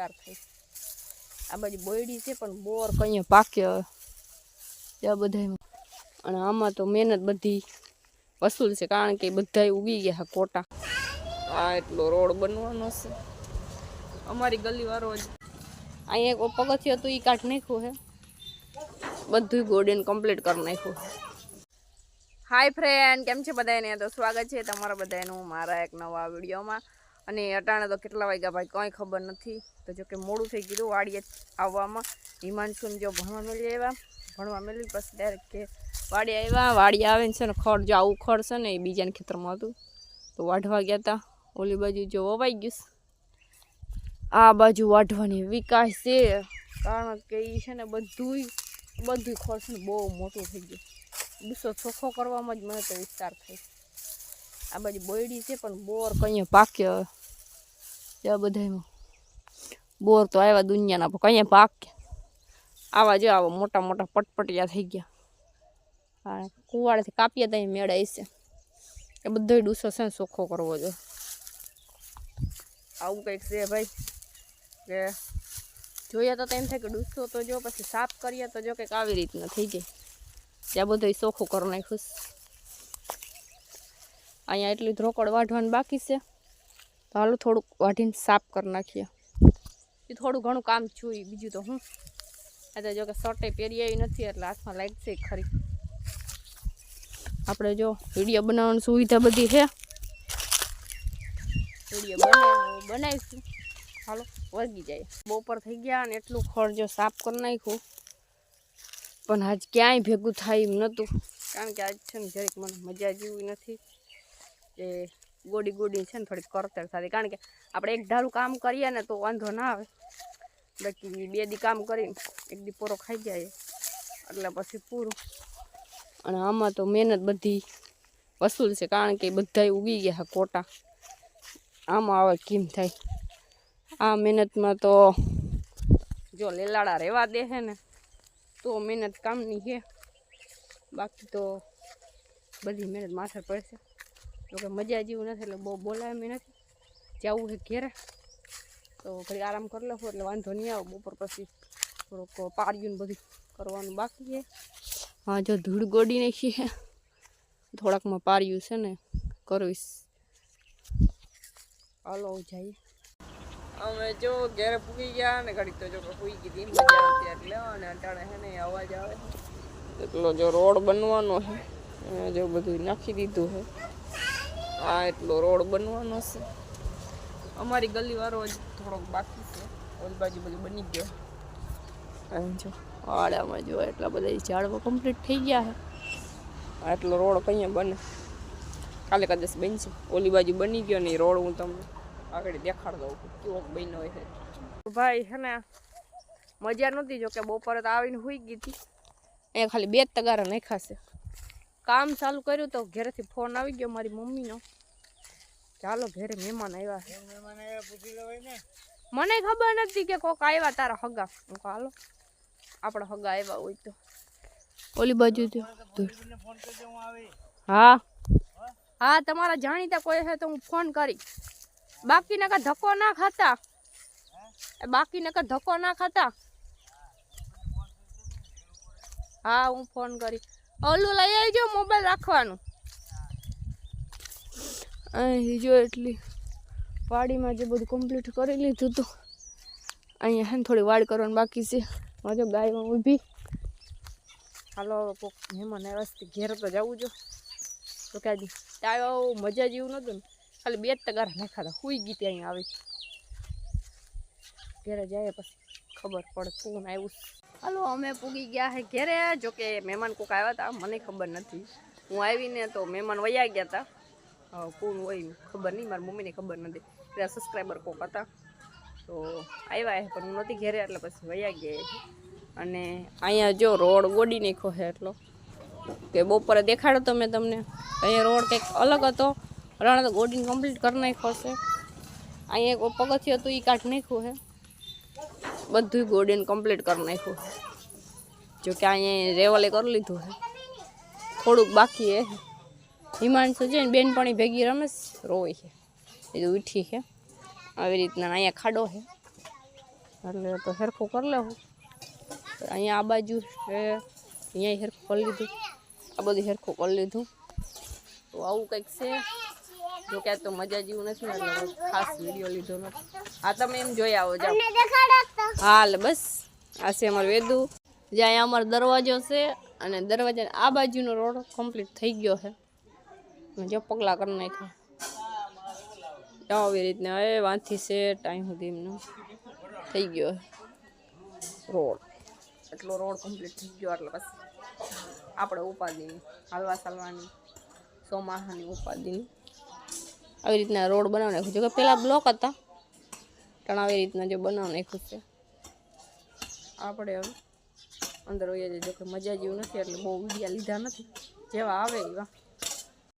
વિસ્તાર થાય. આ બાજુ બોયડી છે પણ બોર કઈ પાકે આ બધા અને આમાં તો મહેનત બધી વસૂલ છે કારણ કે બધા ઉગી ગયા કોટા. આ એટલો રોડ બનવાનો છે. અમારી ગલી વાળો જ. અહીંયા એક પગથિયું હતું એ કાઢ નાખ્યું હે બધું ગોડીને કમ્પ્લીટ કરી નાખ્યું હાય ફ્રેન્ડ કેમ છે બધાને તો સ્વાગત છે તમારા બધાનું મારા એક નવા વિડીયોમાં. અને અટાણે તો કેટલા વાગ્યા ભાઈ? કંઈ ખબર નથી. તો જો કે મોડું થઈ ગયું વાડીએ આવવામાં. હિમાંશુને જો ભણવા મળી આવ્યા ભણવા મળી પછી ડાયરેક્ટ કે વાડી આવ્યા. વાડી આવે ને છે ને ખડ, જો આવું ખડ છે ને એ બીજાના ખેતરમાં હતું. તો વાઢવા ગયા હતા ઓલી બાજુ જો વવાઈ ગયું આ બાજુ વાઢવાની વિકાસ છે. કારણ કે એ છે ને બધુંય બધું ખડ છે ને બહુ મોટું થઈ ગયું. ગુસ્સો ચોખ્ખો કરવામાં જ મને તો વિસ્તાર થાય. આ બાજુ બોયડી છે પણ બોર કંઈ પાકે આ બધામાં બોર તો આવ્યા દુનિયાના કંઈ પાકે. આવા જો આવા મોટા મોટા પટપટિયા થઈ ગયા. હા કુવાડેથી કાપ્યા ત્યાં મેળાય છે એ બધો ડૂસો છે ને ચોખ્ખો કરવો જોઈએ. આવું કંઈક છે ભાઈ. કે જોઈએ તો એમ થાય કે ડૂસો તો જો પછી સાફ કરીએ તો જો કંઈક આવી રીતના થઈ જાય. ત્યાં બધો ચોખ્ખું કરી નાખ્યું. અહીંયા એટલી ધ્રોકડ વાઢવાની બાકી છે. તો હાલો થોડુંક વાઢીને સાફ કરી નાખીએ. એ થોડું ઘણું કામ જોઈ બીજું તો હું. આ તો જો કે શર્ટે પહેરી આવી નથી, એટલે હાથમાં લાગશે ખરી. આપણે જો વીડિયો બનાવવાની સુવિધા બધી છે. વીડિયો બનાવ બનાવીશું. હાલો, વળગી જાય. બપોર થઈ ગયા અને એટલું ખોળ જો સાફ કરી નાખ્યું. પણ આજ ક્યાંય ભેગું થાય એમ નહોતું. કારણ કે આજ છે ને, જરીક મને મજા જેવી નથી. એ ગોડી ગોડી છે ને થોડીક કરતર થતી કારણ કે આપણે એક ધારું કામ કરીએ ને તો વાંધો ના આવે. બાકી બે દી કામ કરીને એક દી પોરો ખાઈ જાય. એટલે પછી પૂરું. અને આમાં તો મહેનત બધી વસૂલ છે. કારણ કે બધાય ઉગી ગયા કોટા. આમાં આવે કેમ થાય? આ મહેનતમાં તો જો લેલાડા રહેવા દે છે ને, તો મહેનત કામની છે બાકી તો બધી મહેનત માથે પડશે. જોકે મજા જેવું નથી એટલે બહુ બોલાય એમ નથી જવું છે ઘેરે તો ઘડી આરામ કરી લખો એટલે વાંધો નહીં આવે બપોર પછી થોડુંક પાર્યું ને બધું કરવાનું બાકી છે હા જો ધૂળ ગોડી નાખી છે થોડાકમાં પાર્યું છે ને કરવીશ હાલો જઈએ અમે જો ઘેરે પૂગી ગયા ને ઘડીક તો જો કે પૂગી ગઈ હતી મજા આવતી એટલે અને અટાણે છે ને અવાજ આવે એટલો જો રોડ બનવાનો છે એને જો બધું નાખી દીધું છે આ એટલો રોડ બનવાનો છે. અમારી ગલી વાળો જ થોડોક બાકી છે. ઓલી બાજુ બધું બની ગયો. જો આડામાં જો એટલા બધા ઝાડવા કમ્પ્લીટ થઈ ગયા છે. આ એટલો રોડ કઈ બને? કાલે કદાચ બનશે. ઓલી બાજુ બની ગયો ને રોડ હું તમને આગળ દેખાડ દઉં કેવો બન્યો છે. ભાઈ છે ને મજા નહોતી જો કે બપોરે તો આવીને હોઈ ગઈ હતી. અહીંયા ખાલી બે જ તગારા નાખાશે કામ ચાલુ કર્યું તો ઘરેથી ફોન આવી ગયો મારી મમ્મીનો. ચાલો ઘરે મહેમાન આવ્યા છે. મને ખબર નથી કે કોક આવ્યા તારા હગા. હું હાલો આપણા હગા આવ્યા હોય તો. ઓલી બાજુ હા હા. તમારા જાણીતા કોઈ છે તો હું ફોન કરી. બાકી નકર ધક્કો ના ખાતા. એ બાકી નકર ધક્કો ના ખાતા. હા હું ફોન કરી. ઓલું લઈ આવજો મોબાઈલ રાખવાનું. અહીં જો એટલી વાડીમાં જે બધું કમ્પ્લીટ કરી લીધું હતું, અહીંયા હે થોડી વાડ કરવાની બાકી છે. હવે જો ગાયમાં ઊભી. હાલો કોક મહેમાન આવ્યા ઘેર તો જવું જો. તો કે આજે આવ્યો મજા જેવું નહોતું ને. ખાલી બે જ તગાર નાખાતા હુઈ ગઈ ત્યાં આવી. ઘેરે જાય પછી ખબર પડે કોણ આવ્યું. હાલો, અમે પૂગી ગયા હે ઘેરે. જો કે મહેમાન કોક આવ્યા હતા, મને ખબર નથી. હું આવીને તો મહેમાન વયા ગયા હતા. કોણ હોય ખબર નહીં, મારી મમ્મીને ખબર નથી. એટલે સબસ્ક્રાઈબર કોક હતા. તો આવ્યા હે, પણ હું નથી ઘેરે, એટલે પછી વયા ગયા અને અહીંયા જો રોડ ગોડી નાખ્યો છે એટલો. કે બપોરે દેખાડો તો મેં તમને. અહીંયા રોડ કંઈક અલગ હતો. રણ તો ગોડીને કમ્પ્લીટ કરી નાખ્યો છે અહીંયા એક પગથિયું હતું એ કાઢ નાખ્યું છે બધું ગોડીને કમ્પ્લીટ કરી નાખ્યું જો કે અહીંયા રેવલે કરી લીધું છે. થોડુંક બાકી છે હિમાંશુ છે ને બેનપણી ભેગી રમેશ રોય છે. એ તો ઉઠી છે. આવી રીતના અહીંયા ખાડો છે. એટલે તો હેરખું કરી લેવું. અહીંયા આ બાજુ છે અહીંયા હેરખું કરી લીધું. આ બધું હેરખું કરી લીધું. તો આવું કંઈક છે. જો કે આજ તો મજા જેવું નથી ને એટલે બહુ ખાસ વીડિયો લીધો નથી. આ તમે એમ જોઈ આવો જાઓ. હાલ બસ. આ છે અમારું વેદુ. જે અહીંયા અમારો દરવાજો છે અને દરવાજા આ બાજુનો રોડ કમ્પ્લીટ થઈ ગયો છે. જો પગલા કરી નાખ્યા. જો આવી રીતના હવે વાંથી છે ટાઈમ સુધી એમનો. થઈ ગયો રોડ. એટલો રોડ કમ્પ્લીટ થઈ ગયો એટલે બસ આપણે ઉપાધિની, હાલવા ચાલવાની, ચોમાસાની ઉપાધિની. આવી રીતના રોડ બનાવી નાખ્યું. છે કે પહેલાં બ્લોક હતા, પણ આવી રીતના જો બનાવી નાખ્યું છે. આપણે હવે અંદર હોય જોકે મજા જેવું નથી એટલે બહુ વિડીયા લીધા નથી. જેવા આવે એવા.